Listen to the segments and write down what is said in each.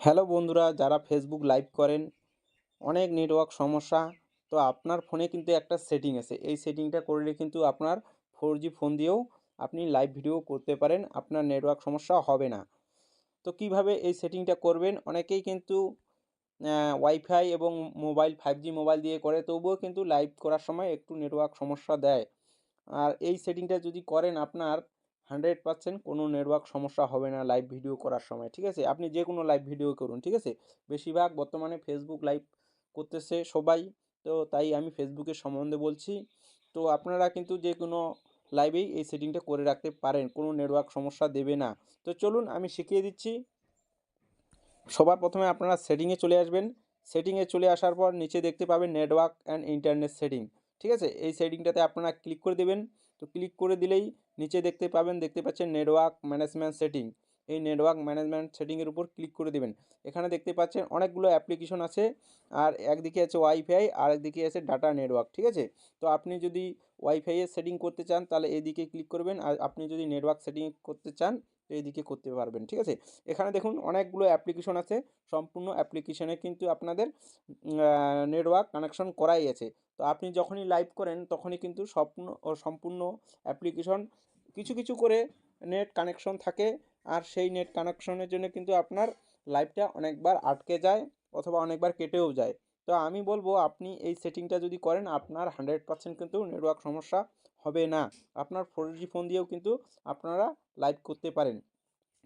Hello বন্ধুরা, যারা Facebook live করেন, অনেক নেটওয়ার্ক সমস্যা। তো আপনার ফোনে কিন্তু একটা সেটিং আছে। এই সেটিংটা করলে কিন্তু আপনার ফোর ফোন দিয়েও আপনি লাইভ ভিডিও করতে পারেন, আপনার নেটওয়ার্ক সমস্যা হবে না। তো কীভাবে এই সেটিংটা করবেন? অনেকেই কিন্তু ওয়াইফাই এবং মোবাইল ফাইভ মোবাইল দিয়ে করে, তবুও কিন্তু লাইভ করার সময় একটু নেটওয়ার্ক সমস্যা দেয়। আর এই সেটিংটা যদি করেন আপনার হান্ড্রেড পার্সেন্ট কোনো নেটওয়ার্ক সমস্যা হবে না লাইভ ভিডিও করার সময়, ঠিক আছে? আপনি যে কোনো লাইভ ভিডিও করুন, ঠিক আছে? বেশিরভাগ বর্তমানে ফেসবুক লাইভ করতেছে সবাই, তো তাই আমি ফেসবুকের সম্বন্ধে বলছি। তো আপনারা কিন্তু যে কোনো লাইভেই এই সেটিংটা করে রাখতে পারেন, কোনো নেটওয়ার্ক সমস্যা দেবে না। তো চলুন আমি শিখিয়ে দিচ্ছি। সবার প্রথমে আপনারা সেটিংয়ে চলে আসবেন। সেটিংয়ে চলে আসার পর নিচে দেখতে পাবেন নেটওয়ার্ক অ্যান্ড ইন্টারনেট সেটিং ঠিক আছে? এই সেটিংটাতে আপনারা ক্লিক করে দেবেন। তো ক্লিক করে দিলেই নিচে দেখতে পাবেন, দেখতে পাচ্ছেন নেটওয়ার্ক ম্যানেজমেন্ট সেটিং এই নেটওয়ার্ক ম্যানেজমেন্ট সেটিংয়ের উপর ক্লিক করে দেবেন। এখানে দেখতে পাচ্ছেন অনেকগুলো অ্যাপ্লিকেশন আছে, আর একদিকে আছে ওয়াইফাই আর একদিকে আছে ডাটা নেটওয়ার্ক ঠিক আছে? তো আপনি যদি ওয়াইফাইয়ের সেটিং করতে চান, তাহলে এদিকে ক্লিক করবেন। আর আপনি যদি নেটওয়ার্ক সেটিং করতে চান তো এইদিকে করতে পারবেন, ঠিক আছে? এখানে দেখুন অনেকগুলো অ্যাপ্লিকেশন আছে, সম্পূর্ণ অ্যাপ্লিকেশনে কিন্তু আপনাদের নেটওয়ার্ক কানেকশন করাই আছে। তো আপনি যখনই লাইভ করেন, তখনই কিন্তু সম্পূর্ণ সম্পূর্ণ অ্যাপ্লিকেশন কিছু কিছু করে নেট কানেকশন থাকে। আর সেই নেট কানেকশনের জন্য কিন্তু আপনার লাইভটা অনেকবার আটকে যায়, অথবা অনেকবার কেটেও যায়। তো আমি বলব, আপনি এই সেটিংটা যদি করেন, আপনার হান্ড্রেড পার্সেন্ট কিন্তু নেটওয়ার্ক সমস্যা হবে না। আপনার ফোর জি ফোন দিয়েও কিন্তু আপনারা লাইভ করতে পারেন।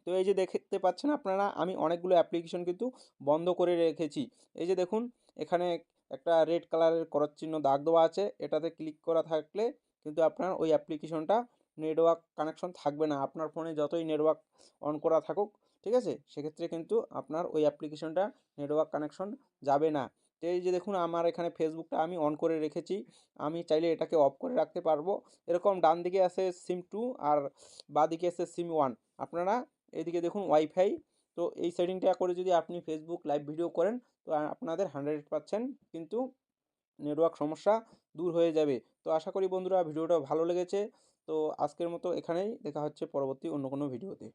তো এই যে দেখতে পাচ্ছেন আপনারা, আমি অনেকগুলো অ্যাপ্লিকেশন কিন্তু বন্ধ করে রেখেছি। এই যে দেখুন, এখানে একটা রেড কালারের করত চিহ্ন দাগ দেওয়া আছে। এটাতে ক্লিক করা থাকলে কিন্তু আপনার ওই অ্যাপ্লিকেশনটা নেটওয়ার্ক কানেকশন থাকবে না। আপনার ফোনে যতই নেটওয়ার্ক অন করা থাকুক, ঠিক আছে? সেক্ষেত্রে কিন্তু আপনার ওই অ্যাপ্লিকেশনটা নেটওয়ার্ক কানেকশন যাবে না। তো এই যে দেখুন, আমার এখানে ফেসবুকটা আমি অন করে রেখেছি। আমি চাইলে এটাকে অফ করে রাখতে পারব। এরকম ডান দিকে আছে সিম টু আর বাঁ দিকে আছে সিম ওয়ান আপনারা এইদিকে দেখুন ওয়াইফাই তো এই সেটিংটা করে যদি আপনি ফেসবুক লাইভ ভিডিও করেন, তো আপনাদের হান্ড্রেড পারসেন্ট কিন্তু নেটওয়ার্ক সমস্যা দূর হয়ে যাবে। তো আশা করি বন্ধুরা, ভিডিওটা ভালো লেগেছে। তো আজকের মতো এখানেই। দেখা হচ্ছে পরবর্তী অন্য কোনো ভিডিওতে